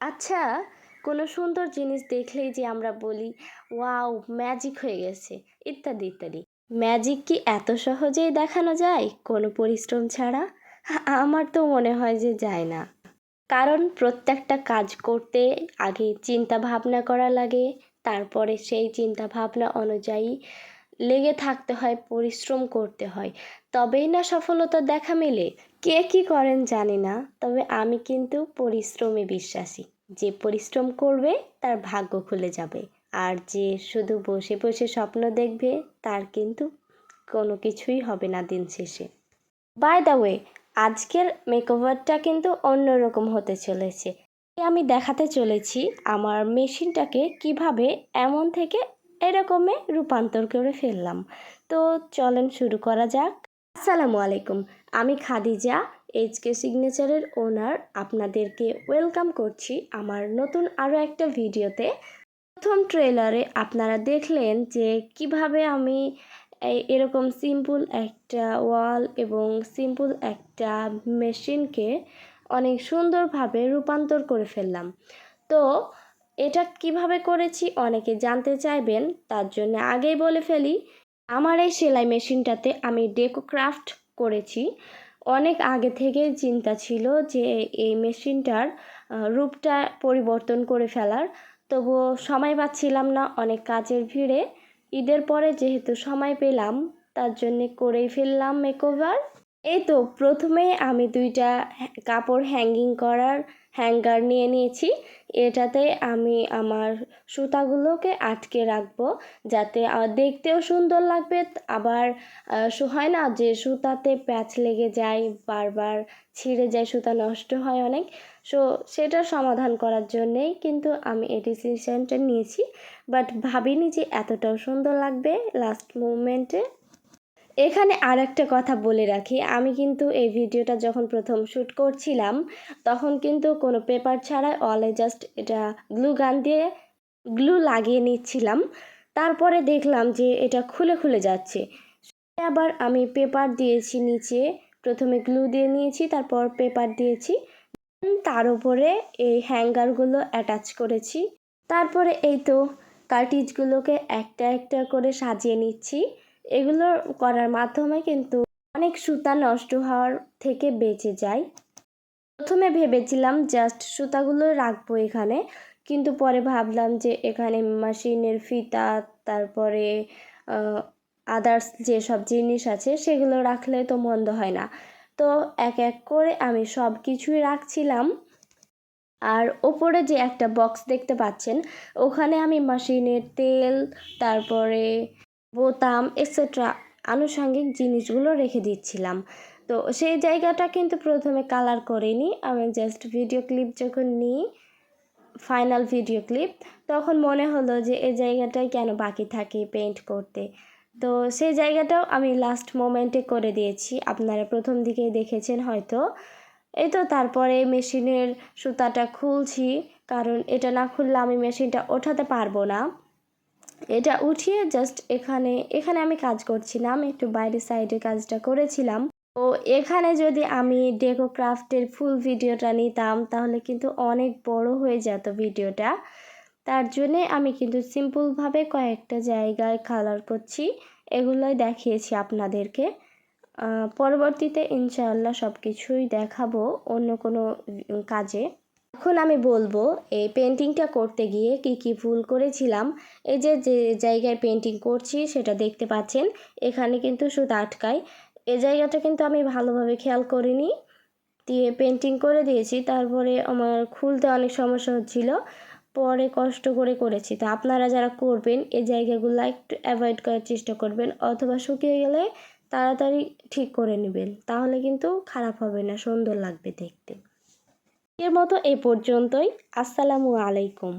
আচ্ছা কোনো সুন্দর জিনিস দেখলেই যে আমরা বলি, ওয়াও ম্যাজিক হয়ে গেছে, ইত্যাদি ইত্যাদি। ম্যাজিক কি এত সহজেই দেখানো যায়? কোনো পরিশ্রম ছাড়া? আমার তো মনে হয় যে যায় না। কারণ প্রত্যেকটা কাজ করতে আগে চিন্তা ভাবনা করা লাগে, তারপরে সেই চিন্তা ভাবনা অনুযায়ী লেগে থাকতে হয়, পরিশ্রম করতে হয়। তবেই না সফলতা দেখা মেলে। কে কী করেন জানি না, তবে আমি কিন্তু পরিশ্রমে বিশ্বাসী। যে পরিশ্রম করবে, তার ভাগ্য খুলে যাবে। আর যে শুধু বসে বসে স্বপ্ন দেখবে, তার কিন্তু কোনো কিছুই হবে না দিন শেষে। বাই দ্য ওয়ে আজকের মেকওভারটা কিন্তু অন্যরকম হতে চলেছে। আমি দেখাতে চলেছি আমার মেশিনটাকে কীভাবে এমন থেকে এরকমে রূপান্তর করে ফেললাম। তো চলেন শুরু করা যাক। আসসালামু আলাইকুম। আমি খাদিজা এইচকে সিগনেচারের ওনার আপনাদেরকে ওয়েলকাম করছি আমার নতুন আরও একটা ভিডিওতে প্রথম ট্রেলারে আপনারা দেখলেন যে কীভাবে আমি এরকম সিম্পল একটা ওয়াল এবং সিম্পল একটা মেশিনকে অনেক সুন্দরভাবে রূপান্তর করে ফেললাম। তো এটা কীভাবে করেছি অনেকে জানতে চাইবেন, তার জন্য আগেই বলে ফেলি আমার এই সেলাই মেশিনটাতে আমি ডেকো ক্রাফট করেছি। অনেক আগে থেকেই চিন্তা ছিল যে এই মেশিনটার রূপটা পরিবর্তন করে ফেলার। তবুও সময় পাচ্ছিলাম না অনেক কাজের ভিড়ে। ঈদের পরে যেহেতু সময় পেলাম, তার জন্যে করেই ফেললাম মেকওভার এই তো প্রথমে আমি দুইটা কাপড় হ্যাঙ্গিং করার হ্যাঙ্গার নিয়ে নিয়েছি। এটাতে আমি আমার সুতাগুলোকে আটকে রাখব যাতে দেখতেও সুন্দর লাগবে। আবার হয় না যে সুতাতে প্যাচ লেগে যায়, বারবার ছিঁড়ে যায়, সুতা নষ্ট হয় অনেক। সো সেটার সমাধান করার জন্যেই কিন্তু আমি এই ডিসিশনটা নিয়েছি। বাট ভাবিনি যে এতটাও সুন্দর লাগবে লাস্ট মুমেন্টে এখানে আর একটা কথা বলে রাখি। আমি কিন্তু এই ভিডিওটা যখন প্রথম শ্যুট করছিলাম, তখন কিন্তু কোনো পেপার ছাড়াই অলে জাস্ট এটা গ্লু গান দিয়ে গ্লু লাগিয়ে নিচ্ছিলাম। তারপরে দেখলাম যে এটা খুলে খুলে যাচ্ছে। আবার আমি পেপার দিয়েছি নিচে, প্রথমে গ্লু দিয়ে নিয়েছি, তারপর পেপার দিয়েছি। তার উপরে এই হ্যাঙ্গারগুলো অ্যাটাচ করেছি। তারপরে এই তো কার্টিজগুলোকে একটা একটা করে সাজিয়ে নিচ্ছি। এগুলো করার মাধ্যমে কিন্তু অনেক সুতা নষ্ট হওয়ার থেকে বেঁচে যায়। প্রথমে ভেবেছিলাম জাস্ট সুতাগুলো রাখব এখানে, কিন্তু পরে ভাবলাম যে এখানে মেশিনের ফিতা, তারপরে আদার্স যেসব জিনিস আছে সেগুলো রাখলে তো মন্দ হয় না। তো এক এক করে আমি সব কিছুই রাখছিলাম। আর ওপরে যে একটা বক্স দেখতে পাচ্ছেন, ওখানে আমি মেশিনের তেল, তারপরে বোতাম এক্সেট্রা আনুষঙ্গিক জিনিসগুলো রেখে দিচ্ছিলাম। তো সেই জায়গাটা কিন্তু প্রথমে কালার করিনি, আমি জাস্ট ভিডিও ক্লিপ যখন নিই ফাইনাল ভিডিও ক্লিপ তখন মনে হলো যে এই জায়গাটাই কেন বাকি থাকে পেন্ট করতে। তো সেই জায়গাটাও আমি লাস্ট মোমেন্টে করে দিয়েছি, আপনারা প্রথম দিকেই দেখেছেন হয়তো। এই তো তারপরে মেশিনের সুতাটা খুলছি, কারণ এটা না খুললে আমি মেশিনটা ওঠাতে পারব না। এটা উঠিয়ে জাস্ট এখানে এখানে আমি কাজ করছি না, আমি একটু বাইরে সাইডে কাজটা করেছিলাম। ও এখানে যদি আমি ডেকো ক্রাফটের ফুল ভিডিওটা নিতাম, তাহলে কিন্তু অনেক বড় হয়ে যেত ভিডিওটা তার জন্যে আমি কিন্তু সিম্পলভাবে কয়েকটা জায়গায় কালার করছি, এগুলোই দেখিয়েছি আপনাদেরকে। পরবর্তীতে ইনশাআল্লাহ সব কিছুই দেখাবো অন্য কোনো কাজে। এখন আমি বলব, এই পেন্টিংটা করতে গিয়ে কি কি ভুল করেছিলাম, এই যে যে জায়গায় পেন্টিং করছি সেটা দেখতে পাচ্ছেন, এখানে কিন্তু সুতা আটকায়। এ জায়গাটা কিন্তু আমি ভালোভাবে খেয়াল করিনি, দিয়ে পেন্টিং করে দিয়েছি, তারপরে আমার খুলতে অনেক সমস্যা হচ্ছিল, পরে কষ্ট করে করেছি। তো আপনারা যারা করবেন, এই জায়গাগুলো একটু অ্যাভয়েড করার চেষ্টা করবেন, অথবা শুকিয়ে গেলে তাড়াতাড়ি ঠিক করে নেবেন, তাহলে কিন্তু খারাপ হবে না, সুন্দর লাগবে দেখতে। এর মতো এ পর্যন্তই। আসসালামু আলাইকুম।